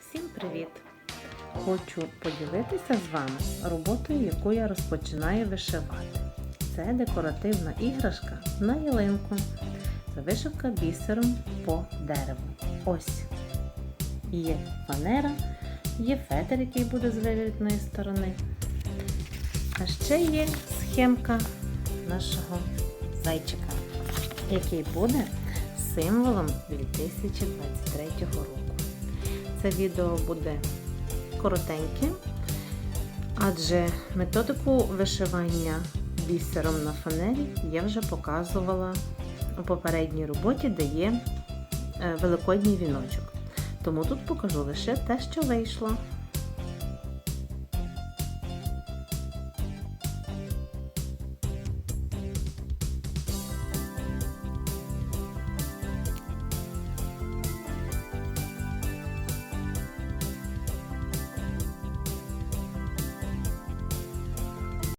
Всім привіт! Хочу поділитися з вами роботою, яку я розпочинаю вишивати. Це декоративна іграшка на ялинку. Це вишивка бісером по дереву. Ось є фанера, є фетр, який буде з вивірної сторони. А ще є схемка нашого зайчика, який буде символом 2023 року. Це відео буде коротеньке, адже методику вишивання бісером на фанері я вже показувала у попередній роботі, де є е, великодній віночок. Тому тут покажу лише те, що вийшло.